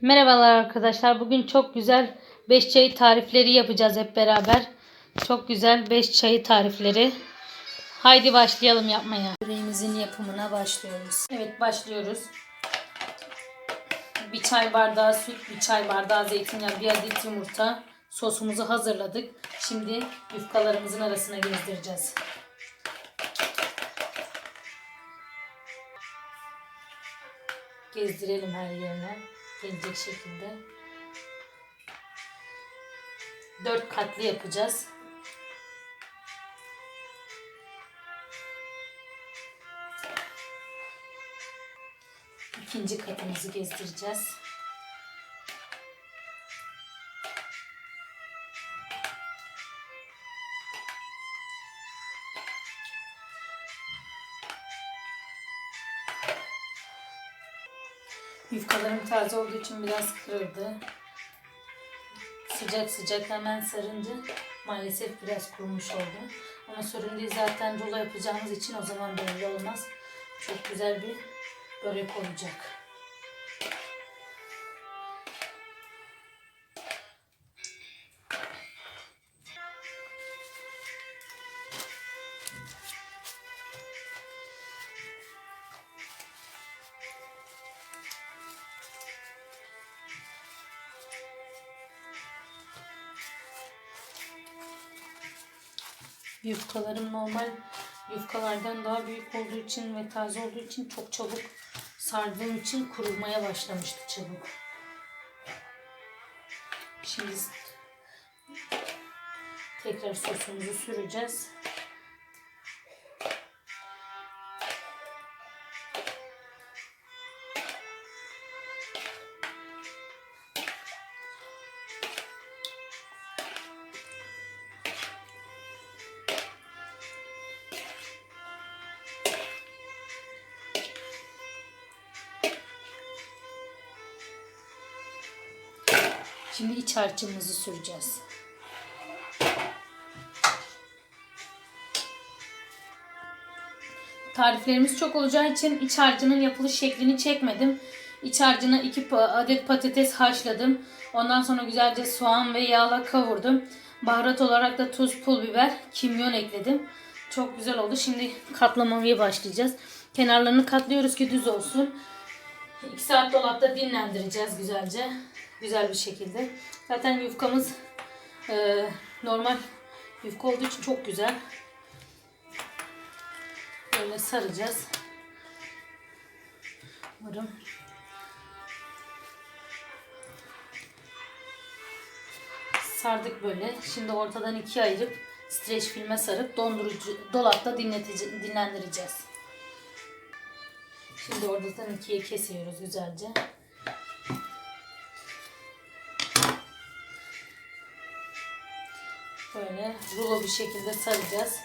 Merhabalar arkadaşlar. Bugün çok güzel 5 çayı tarifleri yapacağız hep beraber. Çok güzel 5 çayı tarifleri. Haydi başlayalım yapmaya. Böreğimizin yapımına başlıyoruz. Evet başlıyoruz. Bir çay bardağı süt, bir çay bardağı zeytinyağı, bir adet yumurta. Sosumuzu hazırladık. Şimdi yufkalarımızın arasına gezdireceğiz. Gezdirelim her yerine gelecek şekilde. Dört katlı yapacağız. İkinci katımızı gezdireceğiz. Yufkalarım taze olduğu için biraz kırıldı. Sıcak sıcak hemen sarınca maalesef biraz kurumuş oldu. Ama sorun değil zaten rulo yapacağımız için o zaman belli olmaz. Çok güzel bir börek olacak. Yufkalarım normal yufkalardan daha büyük olduğu için ve taze olduğu için çok çabuk sardığım için kurulmaya başlamıştı çabuk. Şimdi tekrar sosumuzu süreceğiz. Şimdi iç harcımızı süreceğiz. Tariflerimiz çok olacağı için iç harcının yapılış şeklini çekmedim. İç harcına 2 adet patates haşladım. Ondan sonra güzelce soğan ve yağla kavurdum. Baharat olarak da tuz, pul biber, kimyon ekledim. Çok güzel oldu. Şimdi katlamaya başlayacağız. Kenarlarını katlıyoruz ki düz olsun. 2 saat dolapta dinlendireceğiz güzelce. Güzel bir şekilde. Zaten yufkamız e, normal yufka olduğu için çok güzel. Böyle saracağız. Umarım sardık böyle. Şimdi ortadan ikiye ayırıp streç filme sarıp dondurucu dolapta dinlendireceğiz. Şimdi ortadan ikiye kesiyoruz güzelce. Böyle rulo bir şekilde saracağız.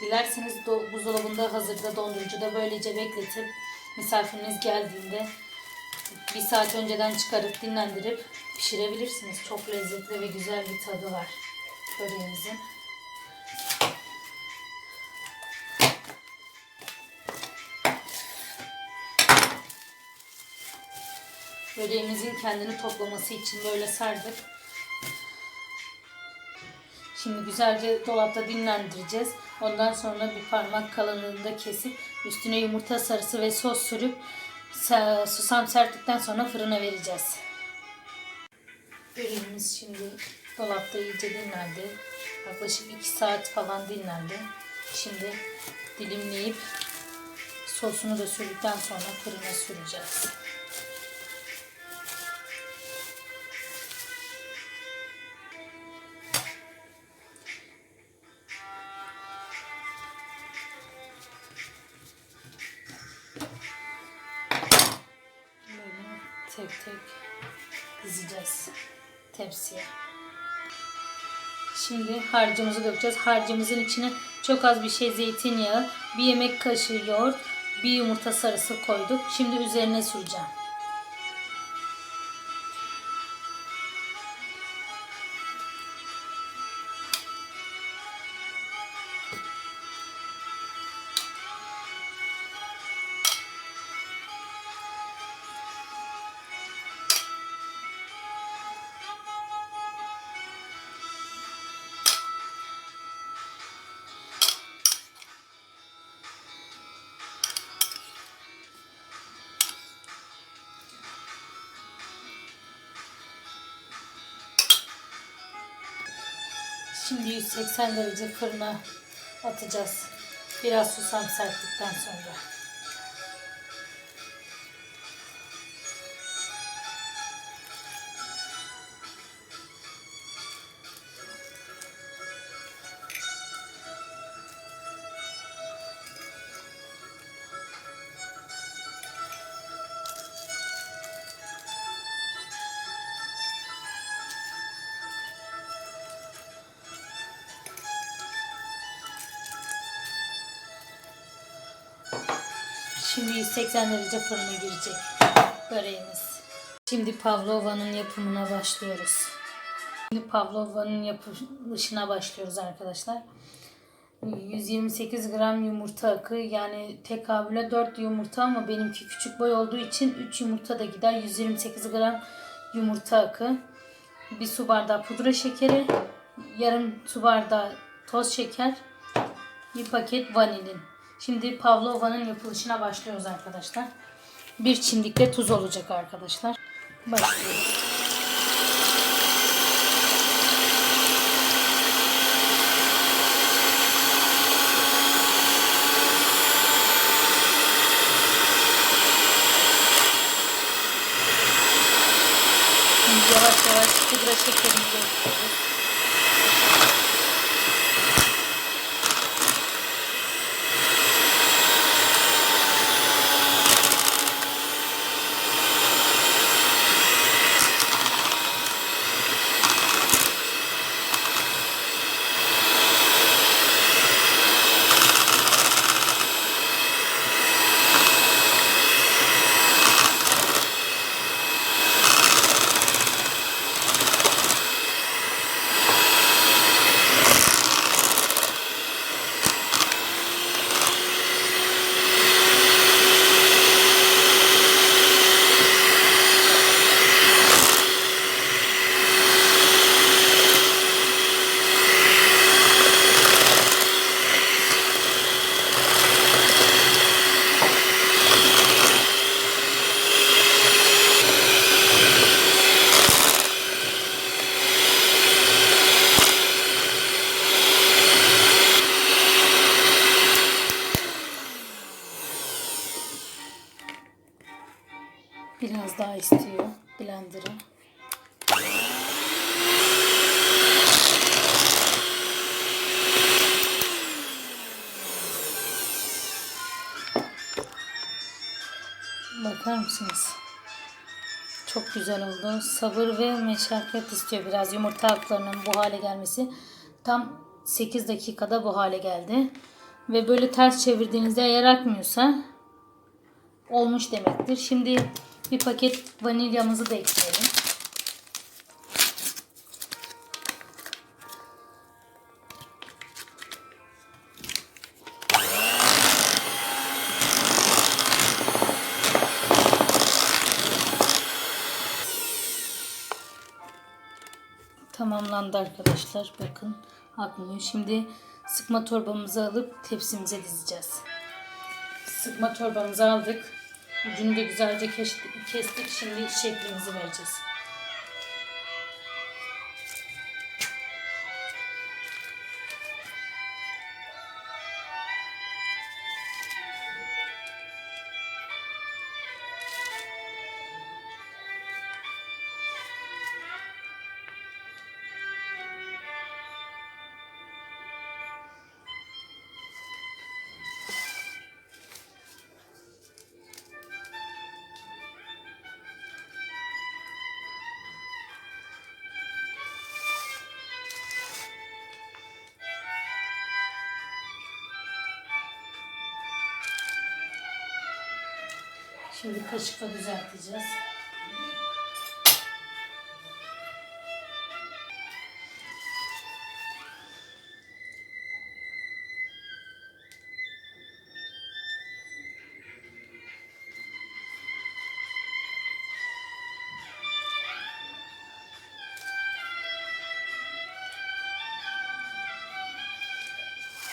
Dilerseniz do buzdolabında hazırda dondurucuda böylece bekletip misafiriniz geldiğinde bir saat önceden çıkarıp dinlendirip pişirebilirsiniz. Çok lezzetli ve güzel bir tadı var böreğimizin. Böreğimizin kendini toplaması için böyle sardık. Şimdi güzelce dolapta dinlendireceğiz. Ondan sonra bir parmak kalınlığında kesip üstüne yumurta sarısı ve sos sürüp susam serptikten sonra fırına vereceğiz. Böreğimiz şimdi dolapta iyice dinlendi. Yaklaşık 2 saat falan dinlendi. Şimdi dilimleyip sosunu da sürdükten sonra fırına süreceğiz. Tek dizeceğiz tepsiye. Şimdi harcımızı dökeceğiz. Harcımızın içine çok az bir şey zeytinyağı, bir yemek kaşığı yoğurt, bir yumurta sarısı koyduk. Şimdi üzerine süreceğim. Şimdi 180 derece fırına atacağız. Biraz susam serptikten sonra. Şimdi 180 derece fırına girecek böreğimiz. Şimdi pavlova'nın yapımına başlıyoruz. Şimdi pavlova'nın yapılışına başlıyoruz arkadaşlar. 128 gram yumurta akı yani tekabüle 4 yumurta ama benimki küçük boy olduğu için 3 yumurta da gider. 128 gram yumurta akı. Bir su bardağı pudra şekeri, yarım su bardağı toz şeker, bir paket vanilin. Şimdi pavlova'nın yapılışına başlıyoruz arkadaşlar. Bir çimdikle tuz olacak arkadaşlar. Başlıyoruz. Yavaş yavaş pudra şekerimizi ekliyoruz. Biraz daha istiyor blender'ı. Bakar mısınız? Çok güzel oldu. Sabır ve meşakkat istiyor biraz yumurta haklarının bu hale gelmesi. Tam 8 dakikada bu hale geldi. Ve böyle ters çevirdiğinizde eğer akmıyorsa olmuş demektir. Şimdi bir paket vanilyamızı da ekleyelim. Tamamlandı arkadaşlar. Bakın akmıyor. Şimdi sıkma torbamızı alıp tepsimize dizeceğiz. Sıkma torbamızı aldık. Ucunu da güzelce kestik. Şimdi şeklimizi vereceğiz. Şimdi kaşıkla düzelteceğiz.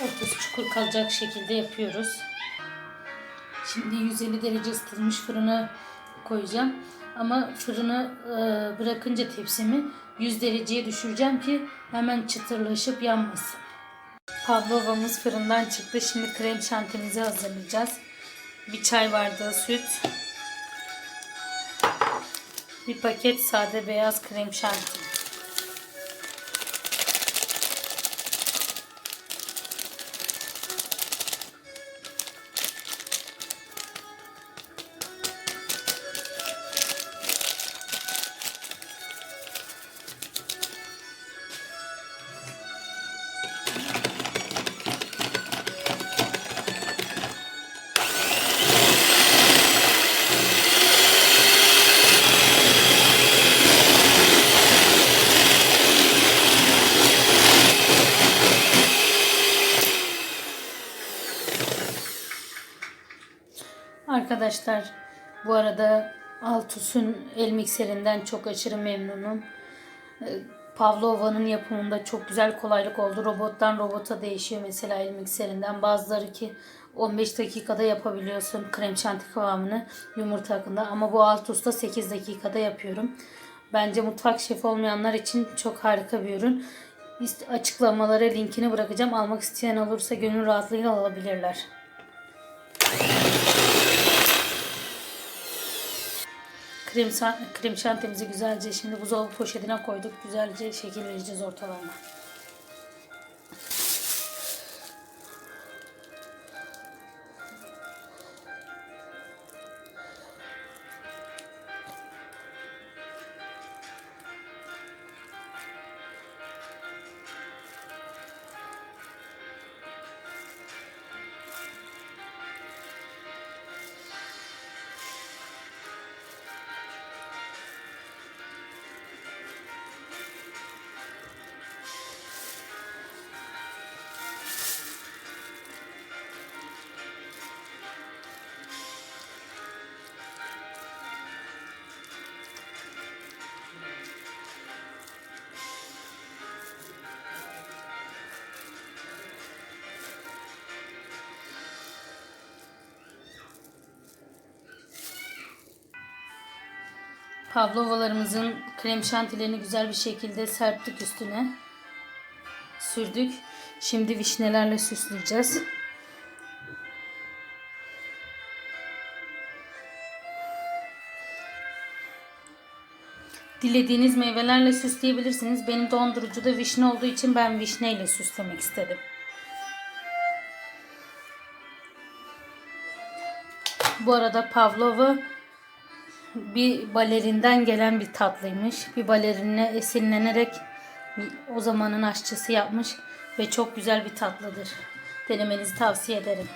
Ortası çukur kalacak şekilde yapıyoruz. Şimdi 150 derece ısıtılmış fırına koyacağım. Ama fırını e, bırakınca tepsimi 100 dereceye düşüreceğim ki hemen çıtırlaşıp yanmasın. Pavlovamız fırından çıktı. Şimdi krem şantimizi hazırlayacağız. Bir çay bardağı süt. Bir paket sade beyaz krem şanti. Arkadaşlar bu arada Altus'un el mikserinden çok aşırı memnunum. Ee, Pavlova'nın yapımında çok güzel kolaylık oldu. Robottan robota değişiyor mesela el mikserinden. Bazıları ki 15 dakikada yapabiliyorsun krem şanti kıvamını yumurta hakkında. Ama bu Altus'ta 8 dakikada yapıyorum. Bence mutfak şefi olmayanlar için çok harika bir ürün. Açıklamalara linkini bırakacağım. Almak isteyen olursa gönül rahatlığıyla alabilirler. Krem, krem şantimizi güzelce şimdi buzdolabı poşetine koyduk. Güzelce şekil vereceğiz ortalarına. Pavlovalarımızın krem şantilerini güzel bir şekilde serptik üstüne. Sürdük. Şimdi vişnelerle süsleyeceğiz. Dilediğiniz meyvelerle süsleyebilirsiniz. Benim dondurucuda vişne olduğu için ben vişneyle süslemek istedim. Bu arada pavlova bir balerinden gelen bir tatlıymış. Bir balerinle esinlenerek o zamanın aşçısı yapmış ve çok güzel bir tatlıdır. Denemenizi tavsiye ederim.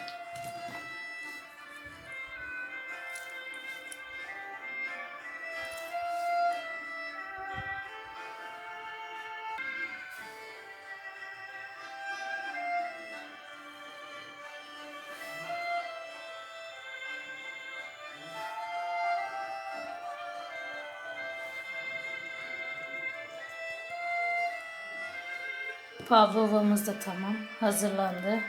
Pavlovamız da tamam. Hazırlandı.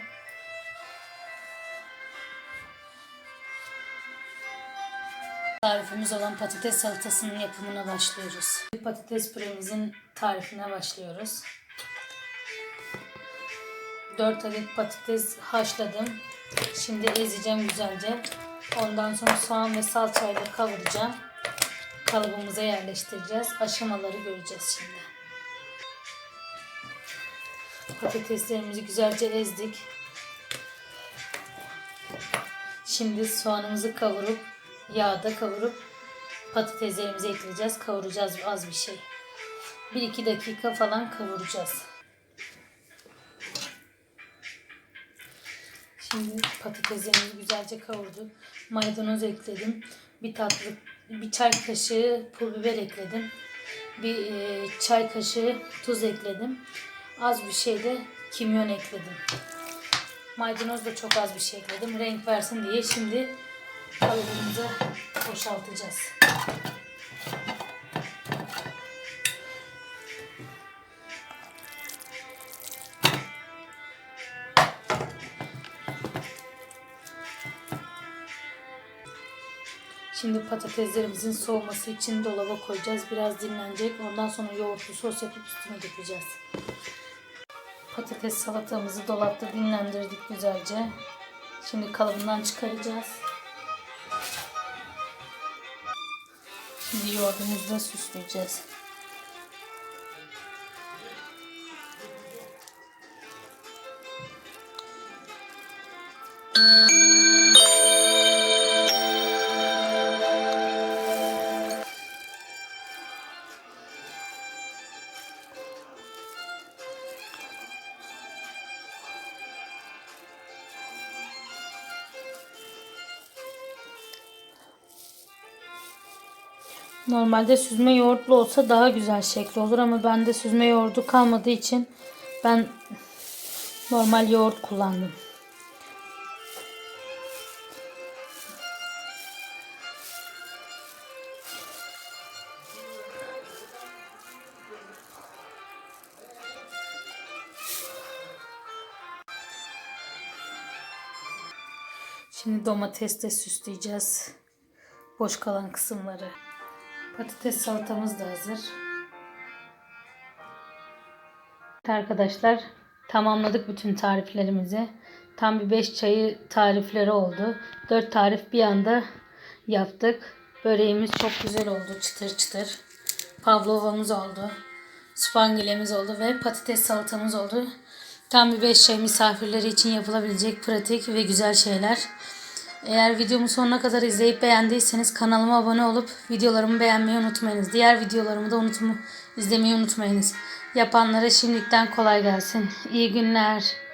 Tarifimiz olan patates salatasının yapımına başlıyoruz. Patates püremizin tarifine başlıyoruz. 4 adet patates haşladım. Şimdi ezeceğim güzelce. Ondan sonra soğan ve salçayla kavuracağım. Kalıbımıza yerleştireceğiz. Aşamaları göreceğiz şimdi. Patateslerimizi güzelce ezdik. Şimdi soğanımızı kavurup yağda kavurup patateslerimizi ekleyeceğiz. Kavuracağız az bir şey. 1-2 dakika falan kavuracağız. Şimdi patateslerimizi güzelce kavurduk. Maydanoz ekledim. Bir tatlı bir çay kaşığı pul biber ekledim. Bir e, çay kaşığı tuz ekledim. Az bir şey de kimyon ekledim. Maydanoz da çok az bir şey ekledim. Renk versin diye şimdi kalıbımıza boşaltacağız. Şimdi patateslerimizin soğuması için dolaba koyacağız. Biraz dinlenecek. Ondan sonra yoğurtlu sos yapıp üstüne dökeceğiz. Patates salatamızı dolapta dinlendirdik güzelce. Şimdi kalıbından çıkaracağız. Şimdi yoğurdumuzla süsleyeceğiz. Normalde süzme yoğurtlu olsa daha güzel şekli olur ama bende süzme yoğurdu kalmadığı için ben normal yoğurt kullandım. Şimdi domatesle süsleyeceğiz boş kalan kısımları. Patates salatamız da hazır. Arkadaşlar tamamladık bütün tariflerimizi. Tam bir 5 çayı tarifleri oldu. 4 tarif bir anda yaptık. Böreğimiz çok güzel oldu çıtır çıtır. Pavlovamız oldu. Spangilemiz oldu ve patates salatamız oldu. Tam bir 5 çay misafirleri için yapılabilecek pratik ve güzel şeyler. Eğer videomu sonuna kadar izleyip beğendiyseniz kanalıma abone olup videolarımı beğenmeyi unutmayınız. Diğer videolarımı da unutma, izlemeyi unutmayınız. Yapanlara şimdiden kolay gelsin. İyi günler.